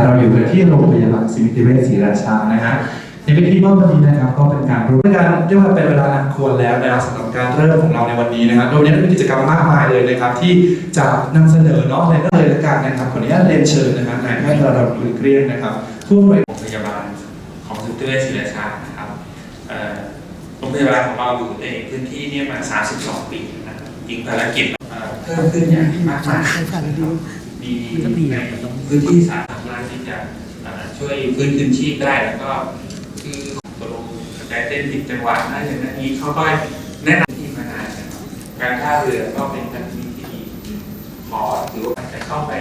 ะเราอยู่กันที่โรงพยาบาลสิริเวชศรีราชานะฮะในพิธีมอบวันนี้นะครับก็เป็นการร่วมกันเรียกว่าเป็นเวลาอันควรแล้วนะครับสำหรับการเริ่มของเราในวันนี้นะครับโดยวันนี้มีกิจกรรมมากมายเลยนะครับ ที่จะนำเสนอเนาะในเรื่องเลยละกันนะครับขออนุญาตเรียนเชิญนะครับนายแพทย์ระดับหรือเกรียงนะครับผู้อำนวยโรงพยาบาลของสุติเวชศิริราชานะครับเอ่อโรงพยาบาลของเราอยู่ในพื้นที่เนี่ยมา 32 ปีนะครับจริงภารกิจเอ่อเพิ่มขึ้นอย่างมากมายนะครับมีในพื้นที่สาธารณะที่จะเอ่อ ช่วยฟื้นคืนชีพได้แล้วก็คือตกลงใจเต้นผิดจังหวะน่างนั้นนี้เขาก็แนะนำที่มานานนะการท่าเรือก็เป็นการที่ดีขอถือว่าจะเข้าไป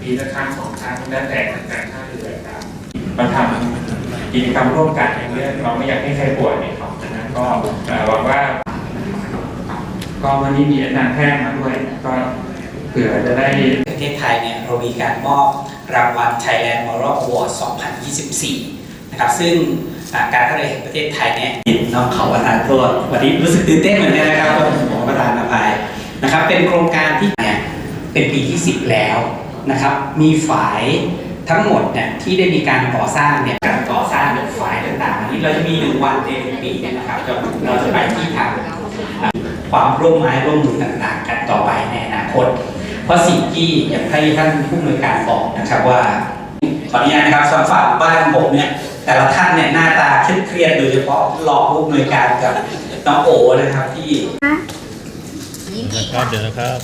ปีละครั้งสองครั้งแล้วแต่งการท่าเรือครับมาทำกิจกรรมร่วมกันในเรื่องเราไม่อยากให้ใครป่วยเนี่ยครับดังนั้นก็หวังว่า ก็วันนี้มีอาจารย์แพทย์มาด้วยก็เผื่อจะได้ประเทศไทยเนี่ยเรามีการมอบ รางวัล Thailand Moral Award 2024 นะครับ ซึ่งการท่าเรือแห่งประเทศไทยเนี่ยน้องเขาประธานโทษวันนี้รู้สึกตื่นเต้นเหมือนกันนะครับขอประธานอภัยนะครับ เป็นโครงการที่เนี่ยเป็นปีที่ 10 แล้วนะครับ มีฝ่ายทั้งหมดเนี่ยที่ได้มีการก่อสร้างเนี่ยการก่อสร้างเป็นฝายต่างๆอันนี้เราจะมีหนึ่งวันในหนึ่งปีเนี่ยนะครับจะเราจะไปที่ทางความร่วมไม้ร่วมมือต่างๆ กันต่อไปในอนาคต เพ ราะสิ่งที่อย่างที่ท่านผู้อำนวยการบอกนะครับว่าขออนุญาตนะครับสำหรับฝั่งบ้านผมเนี่ยแต่ละท่านเนี่ยหน้าตาเครียดๆโดยเฉพาะรองผู้อำนวยการกับน้องโอนะครับที่นะครับเดี๋ยวนะครับ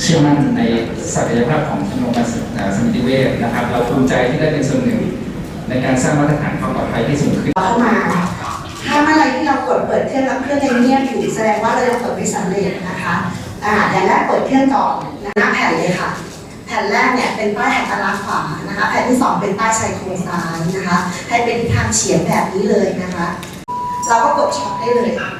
เชื่อมั่นในศักยภาพของชมรมการศึกษาสมิติเวชนะครับ เราภูมิ ใจที่ได้เป็นส่วนหนึ่ง ในการสร้างมาตรฐานความปลอดภัยที่สูงขึ้น เข้ามา ถ้าเมื่อไรที่เรากดเปิดเครื่องแล้วเครื่องยังเงียบอยู่แสดงว่าเรายังเปิดไม่สำเร็จนะคะอ่าอย่างแรกเปิดเครื่องก่อนนะหน้าแผ่นเลยค่ะ แผ่นแรกเนี่ยเป็นป้ายหัตถาขวานะคะ แผ่นที่สองเป็นป้ายชายโครงซ้ายนะคะ ให้เป็นทิศทางเฉียงแบบนี้เลยนะคะ เราก็กดช็อคได้เลยค่ะ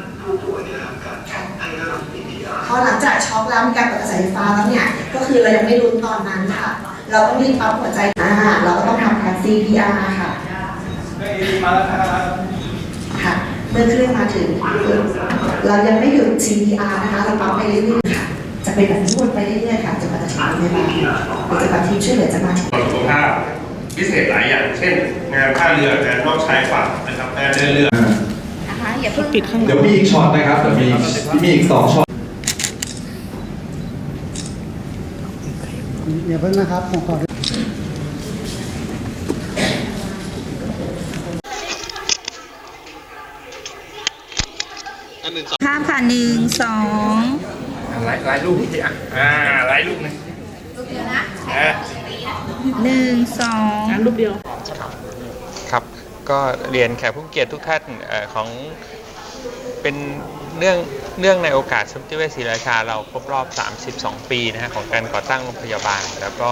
พอหลังจากช็อคแล้วมีการเปิดกระแสไฟฟ้าแล้วเนี่ย ก็คือเรายังไม่รู้ตอนนั้นค่ะ เราต้องรีบปั๊มหัวใจอ่าเราก็ต้องทำการ CPR ค่ะค่ะ เมื่อเครื่องมาถึง เรายังไม่หยุด CPR นะคะเราปั๊มไปเรื่อยๆค่ะ จะเป็นแบบนี้วนไปเรื่อยๆค่ะจนกว่าจะถึงโรงพยาบาลหรือจนกว่าทีมช่วยเหลือจะมาถึงสุขภาพพิเศษหลายอย่าง เช่น งานท่าเรืองานนอกชายฝั่งนะครับงานเดินเรือเดี๋ยวมีอีกช็อตนะครับเดี๋ยวมีมีอีกสองช็อต อย่าเพิ่งนะครับผมขอภาพค่ะหนึ่งสองไลฟ์ไลฟ์รูปที่อะอ่าไลฟ์รูปหนึงอ่าหนึ่งสองครับ ก็เรียนแขกผู้มีเกียรติทุกท่านเอ่อของ เป็นเรื่องเรื่องในโอกาสสมเด็จพระศรีราชาเราครบรอบ 32 ปีนะฮะของการก่อตั้งโรงพยาบาล แล้วก็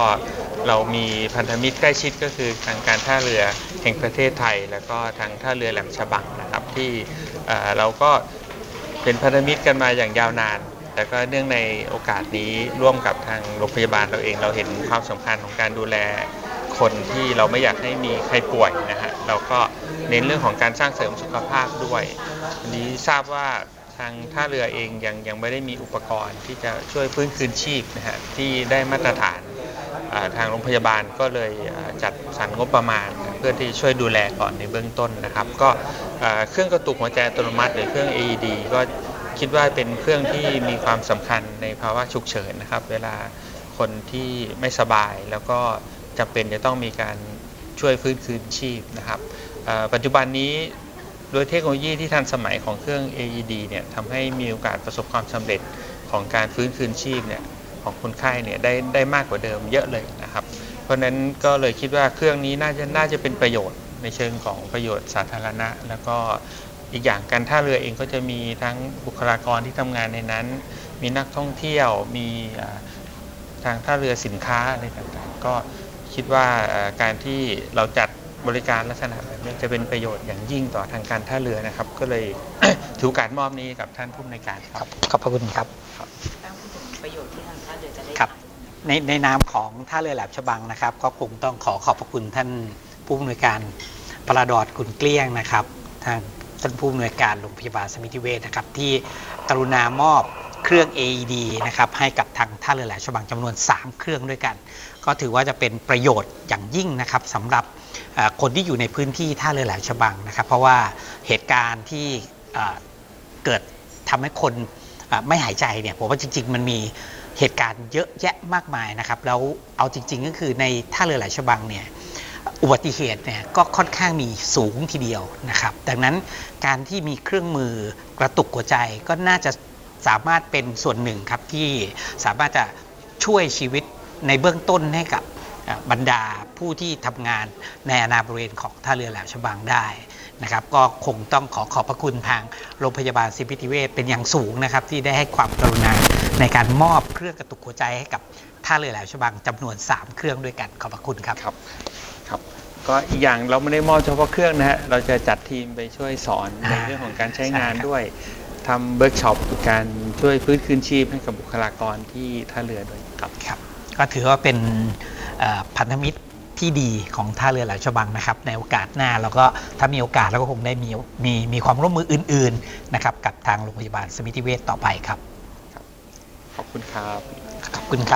เรามีพันธมิตรใกล้ชิดก็คือทางการท่าเรือแห่งประเทศไทย แล้วก็ทางท่าเรือแหลมฉบังนะครับที่เราก็เป็นพันธมิตรกันมาอย่างยาวนานแต่ก็เนื่องในโอกาสนี้ร่วมกับทางโรงพยาบาลเราเองเราเห็นความสำคัญของการดูแล คนที่เราไม่อยากให้มีใครป่วยนะฮะเราก็เน้นเรื่องของการสร้างเสริมสุขภาพด้วยวันนี้ทราบว่าทางท่าเรือเองยังยังไม่ได้มีอุปกรณ์ที่จะช่วยฟื้นคืนชีพนะฮะที่ได้มาตรฐานทางโรงพยาบาลก็เลยจัดสรรงบประมาณ เพื่อที่ช่วยดูแลก่อนในเบื้องต้นนะครับ ก็เครื่องกระตุกหัวใจอัตโนมัติ หรือเครื่อง AED ก็คิดว่าเป็นเครื่องที่มีความสำคัญในภาวะฉุกเฉินนะครับ เวลาคนที่ไม่สบายแล้วก็ จำเป็นจะต้องมีการช่วยฟื้นคืนชีพนะครับปัจจุบันนี้โดยเทคโนโลยีที่ทันสมัยของเครื่อง AED เนี่ยทำให้มีโอกาสประสบความสำเร็จของการฟื้นคืนชีพเนี่ยของคนไข้เนี่ยได้ได้มากกว่าเดิมเยอะเลยนะครับ เพราะฉะนั้นก็เลยคิดว่าเครื่องนี้น่าจะน่าจะเป็นประโยชน์ในเชิงของประโยชน์สาธารณะ แล้วก็อีกอย่างการท่าเรือเองก็จะมีทั้งบุคลากรที่ทำงานในนั้น มีนักท่องเที่ยวมีทางท่าเรือสินค้าอะไรต่างๆ ก็ คิดว่าเอ่อการที่เราจัดบริการลักษณะแบบนี้จะเป็นประโยชน์อย่างยิ่งต่อทางการท่าเรือนะครับ ก็เลยถือโอกาสมอบนี้กับท่านผู้อำนวยการครับขอบพระคุณครับประโยชน์ที่ทางท่าเรือจะได้ครับในในนามของท่าเรือแหลมฉบังนะครับ ก็คงต้องขอขอบพระคุณท่านผู้อำนวยการปราดอดกุลเกลี้ยงนะครับ ทางท่านผู้อำนวยการโรงพยาบาลสมิติเวชนะครับ ที่กรุณามอบ เครื่อง AED นะครับให้กับทางท่าเรือแหลมฉบังจำนวน 3 เครื่องด้วยกัน ก็ถือว่าจะเป็นประโยชน์อย่างยิ่งนะครับสำหรับคนที่อยู่ในพื้นที่ท่าเรือแหลมฉบังนะครับ เพราะว่าเหตุการณ์ที่เกิดทำให้คนไม่หายใจเนี่ยผมว่าจริง ๆ มันมีเหตุการณ์เยอะแยะมากมายนะครับแล้วเอาจริง ๆ ก็คือในท่าเรือแหลมฉบังเนี่ยอุบัติเหตุเนี่ยก็ค่อนข้างมีสูงทีเดียวนะครับ ดังนั้นการที่มีเครื่องมือกระตุกหัวใจก็น่าจะ สามารถเป็นส่วนหนึ่งครับที่สามารถจะช่วยชีวิตในเบื้องต้นให้กับบรรดาผู้ที่ทำงานในอาณาบริเวณของท่าเรือแหลมฉบังได้นะครับ ก็คงต้องขอขอบพระคุณทางโรงพยาบาลศิริติเวชเป็นอย่างสูงนะครับ ที่ได้ให้ความกรุณาในการมอบเครื่องกระตุกหัวใจให้กับท่าเรือแหลมฉบังจำนวน 3 เครื่องด้วยกันขอบพระคุณครับครับครับ ก็อีกอย่างเราไม่ได้มอบเฉพาะเครื่องนะฮะเราจะจัดทีมไปช่วยสอนในเรื่องของการใช้งานด้วย ทำเวิร์กช็อปการช่วยฟื้นคืนชีพให้กับบุคลากรที่ท่าเรือด้วยครับครับ ก็ถือว่าเป็นเอ่อพันธมิตรที่ดีของท่าเรือแหลมฉบังนะครับในโอกาสหน้าแล้วก็ถ้ามีโอกาสเราก็คงได้มีมีมีความร่วมมืออื่นๆนะครับกับทางโรงพยาบาลสมิติเวชต่อไปครับ ขอบคุณครับ ขอบคุณครับ